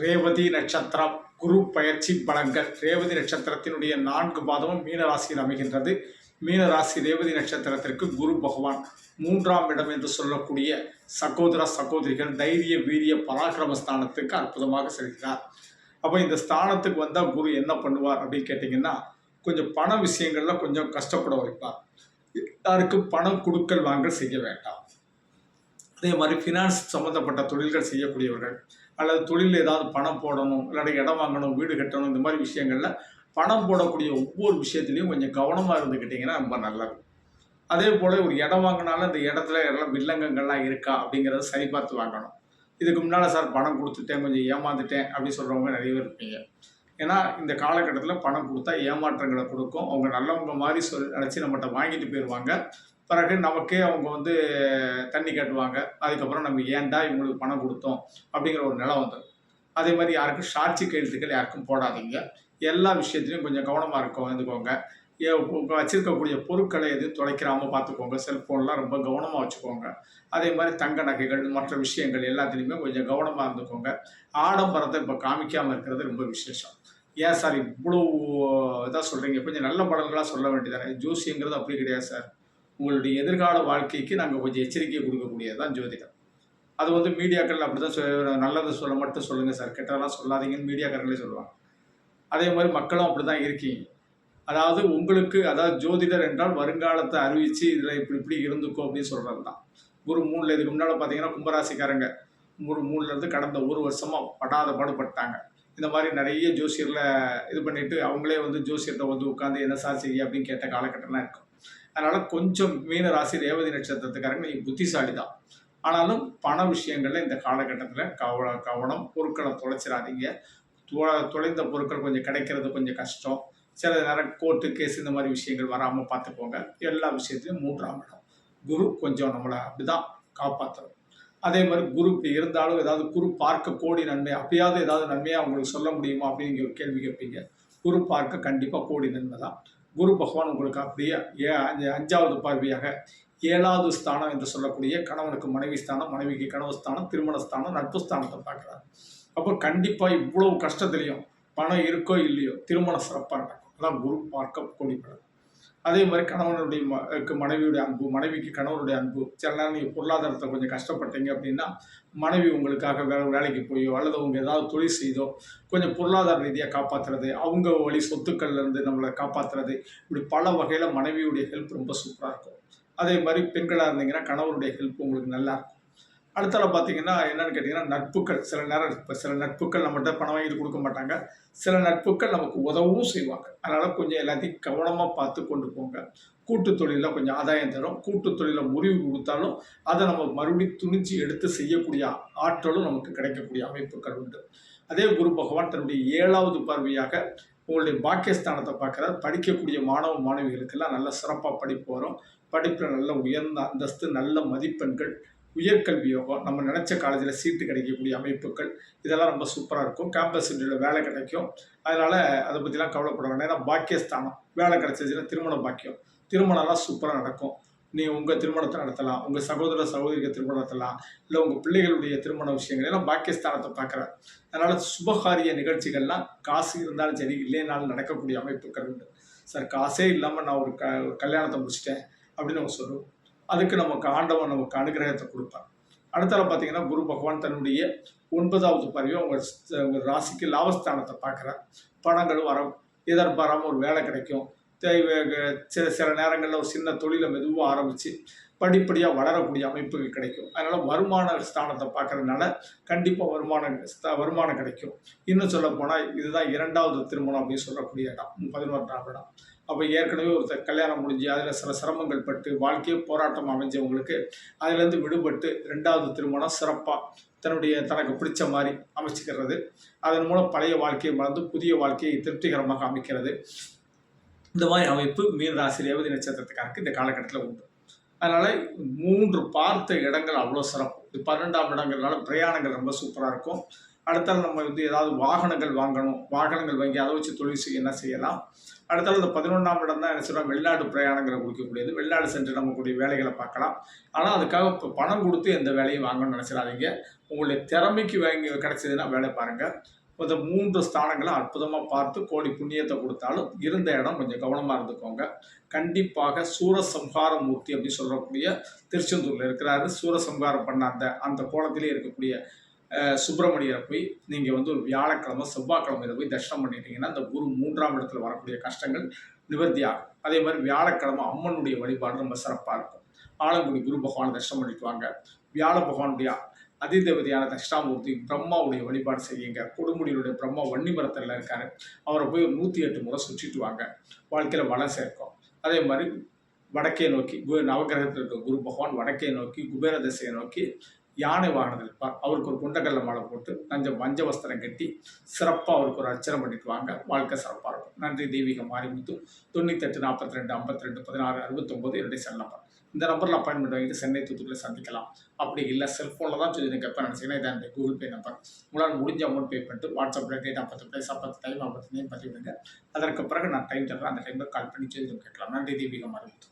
ரேவதி நட்சத்திரம் குரு பயிற்சி பலன்கள். ரேவதி நட்சத்திரத்தினுடைய நான்கு பாதமும் மீனராசியில் அமைகின்றது. மீனராசி ரேவதி நட்சத்திரத்திற்கு குரு பகவான் மூன்றாம் இடம் என்று சொல்லக்கூடிய சகோதர சகோதரிகள் தைரிய வீரிய பராக்கிரம ஸ்தானத்துக்கு அற்புதமாக செல்கிறார். அப்போ இந்த ஸ்தானத்துக்கு வந்தால் குரு என்ன பண்ணுவார் அப்படின்னு கேட்டிங்கன்னா கொஞ்சம் பண விஷயங்களில் கொஞ்சம் கஷ்டப்பட வைப்பார். யாருக்கும் பணம் கொடுக்கல் வாங்கல் செய்ய வேண்டாம். அதே மாதிரி ஃபினான்ஸ் சம்மந்தப்பட்ட தொழில்கள் செய்யக்கூடியவர்கள் அல்லது தொழிலில் ஏதாவது பணம் போடணும் இல்லாட்டி இடம் வாங்கணும் வீடு கட்டணும் இந்த மாதிரி விஷயங்களில் பணம் போடக்கூடிய ஒவ்வொரு விஷயத்துலையும் கொஞ்சம் கவனமாக இருந்துக்கிட்டிங்கன்னா ரொம்ப நல்லது. அதே போல் ஒரு இடம் வாங்கினாலும் அந்த இடத்துல எல்லாம் வில்லங்கங்கள்லாம் இருக்கா அப்படிங்கிறத சரி பார்த்து வாங்கணும். இதுக்கு முன்னால் சார் பணம் கொடுத்துட்டேன் கொஞ்சம் ஏமாந்துட்டேன் அப்படின்னு சொல்கிறவங்க நிறைய பேர் இருப்பீங்க. ஏன்னா இந்த காலகட்டத்தில் பணம் கொடுத்தா ஏமாற்றங்களை கொடுக்கும். அவங்க நல்லவங்க மாதிரி சொல் நினச்சி நம்மகிட்ட வாங்கிட்டு போயிடுவாங்க பிறகு நமக்கே அவங்க வந்து தண்ணி கட்டுவாங்க. அதுக்கப்புறம் நம்ம ஏன்டா இவங்களுக்கு பணம் கொடுத்தோம் அப்படிங்கிற ஒரு நிலை வந்துடும் அதே மாதிரி யாருக்கும் சாட்சி கையெழுத்துக்கள் யாருக்கும் போடாதீங்க. எல்லா விஷயத்துலையும் கொஞ்சம் கவனமாக இருக்கும் இருந்துக்கோங்க. ஏ- வச்சிருக்கக்கூடிய பொருட்களை எதுவும் தொலைக்கிறாமல் பார்த்துக்கோங்க. செல்ஃபோன்லாம் ரொம்ப கவனமாக வச்சுக்கோங்க. அதே மாதிரி தங்க நகைகள் மற்ற விஷயங்கள் எல்லாத்துலேயுமே கொஞ்சம் கவனமாக இருந்துக்கோங்க. ஆடம்பரத்தை இப்போ காமிக்காமல் இருக்கிறது ரொம்ப விசேஷம். ஏன் சார் இவ்வளோ இதாக சொல்கிறீங்க கொஞ்சம் நல்ல படங்களாக சொல்ல வேண்டியதானே ஜூஸிங்கிறது அப்படி கிடையாது சார் உங்களுடைய எதிர்கால வாழ்க்கைக்கு நாங்கள் கொஞ்சம் எச்சரிக்கை கொடுக்கக்கூடியது தான் ஜோதிடம். அது வந்து மீடியாக்கள் அப்படி தான் நல்லதை சொல்ல மட்டும் சொல்லுங்கள் சார். கெட்டதெல்லாம் சொல்லாதீங்கன்னு மீடியாக்காரங்களே சொல்லுவாங்க. அதே மாதிரி மக்களும் அப்படி தான் இருக்கீங்க. அதாவது உங்களுக்கு அதாவது ஜோதிடர் என்றால் வருங்காலத்தை அறிவித்து இதில் இப்படி இப்படி இருந்துக்கோ அப்படின்னு சொல்கிறது தான் குரு மூணில் இதுக்கு முன்னால் பார்த்தீங்கன்னா கும்பராசிக்காரங்க. ஒரு மூணுலேருந்து கடந்த ஒரு வருஷமாக படாத பாடுபட்டாங்க. இந்த மாதிரி நிறைய ஜோசியரில் இது பண்ணிவிட்டு அவங்களே வந்து ஜோசியத்தை வந்து உட்காந்து என்ன சார் செய்ய அப்படின்னு கேட்ட காலகட்டம்லாம் இருக்கும். அதனால் கொஞ்சம் மீன ராசி ரேவதி நட்சத்திரத்துக்காரங்க நீங்கள் புத்திசாலி தான் ஆனாலும் பண விஷயங்களில் இந்த காலகட்டத்தில் கவ கவனம் பொருட்களை தொலைச்சிடாதீங்க. தொ- தொலைந்த பொருட்கள் கொஞ்சம் கிடைக்கிறது கொஞ்சம் கஷ்டம். சில நேரம் கோர்ட்டு கேஸ் இந்த மாதிரி விஷயங்கள் வராமல் பார்த்துக்கோங்க. எல்லா விஷயத்துலையும் மூன்றாம் இடம். குரு கொஞ்சம் நம்மளை அப்படிதான் காப்பாற்றுறோம் அதே மாதிரி குரு இருந்தாலும் ஏதாவது குரு பார்க்க கோடி நன்மை அப்பயாவது ஏதாவது நன்மையாக அவங்களுக்கு சொல்ல முடியுமா அப்படின்னு ஒரு கேள்வி கேட்பீங்க. குரு பார்க்க கண்டிப்பாக கோடி நன்மை தான் குரு பகவான் உங்களுக்கு அப்படியே ஏ அஞ்சாவது பார்வையாக ஏழாவது ஸ்தானம் என்று சொல்லக்கூடிய கணவனுக்கு மனைவி ஸ்தானம் மனைவிக்கு கணவு ஸ்தானம் திருமண ஸ்தானம் நட்பு ஸ்தானத்தை பார்க்குறாரு. அப்போ கண்டிப்பாக இவ்வளவு கஷ்டத்துலையும் பணம் இருக்கோ இல்லையோ திருமணம் சிறப்பாக நடக்கும். அதான் குரு பார்க்க கோடி அதே மாதிரி கணவனுடைய மனைவியுடைய அன்பு மனைவிக்கு கணவனுடைய அன்பு. சில நேரம் நீங்கள் பொருளாதாரத்தை கொஞ்சம் கஷ்டப்பட்டீங்க அப்படின்னா மனைவி உங்களுக்காக வே வேலைக்கு போயோ அல்லது அவங்க ஏதாவது தொழில் செய்தோ கொஞ்சம் பொருளாதார ரீதியாக காப்பாற்றுறது அவங்க வழி சொத்துக்கள்லேருந்து நம்மளை காப்பாற்றுறது இப்படி பல வகையில் மனைவியுடைய ஹெல்ப் ரொம்ப சூப்பராக இருக்கும். அதே மாதிரி பெண்களாக இருந்தீங்கன்னா கணவருடைய ஹெல்ப் உங்களுக்கு நல்லா இருக்கும். அடுத்தால பார்த்தீங்கன்னா என்னன்னு கேட்டிங்கன்னா நட்புகள். சில நேரம் இப்போ சில நட்புகள் நம்மகிட்ட பணம் வாங்கிட்டு கொடுக்க மாட்டாங்க. சில நட்புகள் நமக்கு உதவும் செய்வாங்க. அதனால் கொஞ்சம் எல்லாத்தையும் கவனமாக பார்த்து கொண்டு போங்க. கூட்டு தொழிலில் கொஞ்சம் ஆதாயம் தரும். கூட்டு தொழிலில் முறிவு கொடுத்தாலும் அதை நம்ம மறுபடியும் துணிச்சு எடுத்து செய்யக்கூடிய ஆற்றலும் நமக்கு கிடைக்கக்கூடிய அமைப்புகள் உண்டு. அதே குரு பகவான் தன்னுடைய ஏழாவது பார்வையாக உங்களுடைய பாக்கியஸ்தானத்தை பார்க்குற படிக்கக்கூடிய மாணவ மாணவிகளுக்கெல்லாம் நல்ல சிறப்பாக படிப்பு வரும். படிப்பில் நல்ல உயர்ந்த அந்தஸ்து நல்ல மதிப்பெண்கள் உயர்கல்வி யோகம் நம்ம நினச்ச காலேஜில் சீட்டு கிடைக்கக்கூடிய அமைப்புகள் இதெல்லாம் ரொம்ப சூப்பராக இருக்கும். கேம்பஸ் இன்டர்வியூவில் வேலை கிடைக்கும். அதனால் அதை பற்றிலாம் கவலைப்பட வேண்டாம். ஏன்னா பாக்கியஸ்தானம் வேலை கிடைச்சதுன்னா திருமண பாக்கியம். திருமணம்லாம் சூப்பராக நடக்கும். நீ உங்கள் திருமணத்தை நடத்தலாம். உங்கள் சகோதர சகோதரிக்கு திருமணம் நடத்தலாம். இல்லை உங்கள் பிள்ளைகளுடைய திருமண விஷயங்கள் எல்லாம் பாக்கியஸ்தானத்தை பார்க்குறாரு. அதனால் சுபகாரிய நிகழ்ச்சிகள்லாம் காசு இருந்தாலும் சரி இல்லைனாலும் நடக்கக்கூடிய அமைப்புகள் உண்டு. சார் காசே இல்லாமல் நான் ஒரு க கல்யாணத்தை முடிச்சிட்டேன் அப்படின்னு அவங்க சொல்லுவோம் அதுக்கு நமக்கு ஆண்டவன் நமக்கு அனுகிரகத்தை கொடுப்பார். அடுத்தால பார்த்தீங்கன்னா குரு பகவான் தன்னுடைய ஒன்பதாவது பறவை உங்கள் உங்கள் ராசிக்கு லாபஸ்தானத்தை பார்க்குறார். பணங்கள் வரும் எதிர்பாராமல் ஒரு வேலை கிடைக்கும். தேவை சில சில நேரங்களில் ஒரு சின்ன தொழிலை மெதுவாக ஆரம்பித்து படிப்படியாக வளரக்கூடிய அமைப்புகள் கிடைக்கும். அதனால் வருமான ஸ்தானத்தை பார்க்கறதுனால கண்டிப்பாக வருமானம் வருமானம் கிடைக்கும். இன்னும் சொல்ல போனால் இதுதான் இரண்டாவது திருமணம் அப்படின்னு சொல்லக்கூடிய இடம் பதினோராம் இடம். அப்போ ஏற்கனவே ஒருத்தர் கல்யாணம் முடிஞ்சு அதில் சில சிரமங்கள் பட்டு வாழ்க்கையே போராட்டம் அமைஞ்சவங்களுக்கு அதிலேருந்து விடுபட்டு ரெண்டாவது திருமணம் சிறப்பாக தன்னுடைய தனக்கு பிடிச்ச மாதிரி அமைச்சிக்கிறது. அதன் மூலம் பழைய வாழ்க்கையை மறந்து புதிய வாழ்க்கையை திருப்திகரமாக அமைக்கிறது. இந்த மாதிரி அமைப்பு மீன ராசி ரேவதி நட்சத்திரத்துக்காருக்கு இந்த காலகட்டத்தில் உண்டு. அதனால் மூன்று பார்த்த இடங்கள் அவ்வளோ சிறப்பு. இது பன்னெண்டாம் இடங்கிறதுனால பிரயாணங்கள் ரொம்ப சூப்பராக இருக்கும். அடுத்தால நம்ம வந்து ஏதாவது வாகனங்கள் வாங்கணும் வாகனங்கள் வாங்கி அதை வச்சு தொழில் செய்ய என்ன செய்யலாம்? அடுத்தால் இந்த பதினொன்றாம் இடம் தான் என்ன சொல்கிறோம் வெளிநாடு பிரயாணங்களை கொடுக்கக்கூடியது வெளிநாடு சென்று நம்மக்கூடிய வேலைகளை பார்க்கலாம். ஆனால் அதுக்காக இப்போ பணம் கொடுத்து எந்த வேலையும் வாங்கணும்னு நினச்சிடாதீங்க. உங்களுடைய திறமைக்கு வாங்கி கிடைச்சதுன்னா வேலை பாருங்கள் இந்த மூன்று ஸ்தானங்களை அற்புதமாக பார்த்து கோடி புண்ணியத்தை கொடுத்தாலும் இருந்த இடம் கொஞ்சம் கவனமாக இருந்துக்கோங்க. கண்டிப்பாக சூரசம்ஹார மூர்த்தி அப்படின்னு சொல்லக்கூடிய திருச்செந்தூரில் இருக்கிறாரு. சூரசம்ஹாரம் பண்ண அந்த அந்த கோலத்திலே இருக்கக்கூடிய சுப்பிரமணியரை போய் நீங்கள் வந்து ஒரு வியாழக்கிழமை செவ்வாய்க்கிழமையில போய் தரிசனம் பண்ணிட்டீங்கன்னா அந்த குரு மூன்றாம் இடத்துல வரக்கூடிய கஷ்டங்கள் நிவர்த்தியாகும். அதே மாதிரி வியாழக்கிழமை அம்மனுடைய வழிபாடு ரொம்ப சிறப்பாக இருக்கும். ஆலங்குடி குரு பகவான் தரிசனம் பண்ணிட்டு வாங்க. வியாழ பகவானுடைய அதிதேவதையான தட்சிணாமூர்த்தி பிரம்மாவுடைய வழிபாடு செய்யுங்க. கொடுமுடியுடைய பிரம்மா வன்னிமரத்தில் இருக்காரு. அவரை போய் ஒரு நூற்றி எட்டு முறை சுற்றிட்டு வாங்க. வாழ்க்கையில் வளம் சேர்க்கும். அதே மாதிரி வடக்கே நோக்கி கு- நவக்கிரகத்தில் இருக்க குரு பகவான் வடக்கே நோக்கி குபேர திசையை நோக்கி யானை வாகனத்தில் இருப்பார் அவருக்கு ஒரு குண்டக்கல்ல மாலை போட்டு நஞ்ச மஞ்ச வஸ்திரம் கட்டி சிறப்பாக அவருக்கு ஒரு அர்ச்சனை பண்ணிட்டு வாங்க. வாழ்க்கை சிறப்பாக இருக்கும். நன்றி. தெய்வீக மாரிமுத்து. தொண்ணூத்தெட்டு நாற்பத்தி ரெண்டு ஐம்பத்தி ரெண்டு பதினாறு அறுபத்தொம்போது என்னுடைய செல் நம்பர் இந்த நம்பரில் அப்பாயின்மெண்ட் வாங்கிட்டு சென்னை தூத்துக்குள்ள சந்திக்கலாம். அப்படி இல்லை செல்ஃபோனில் தான் சொல்லி எனக்கு எப்போ நினச்சிங்கன்னா இதான் என்னுடைய கூகுள் பே நம்பர் உங்களால் முடிஞ்ச அமௌண்ட் பே பண்ணிட்டு வாட்ஸ்அப்பில் டேட் ஐம்பத்து பைசா பத்து டைம் ஐம்பத்து நேம் பதிவிடுங்க. அதற்கு பிறகு நான் டைம் தர்றேன். அந்த டைமில் கால் பண்ணி சொல்லி கேட்கலாம். நன்றி. தீபிகா மாரிமுத்து.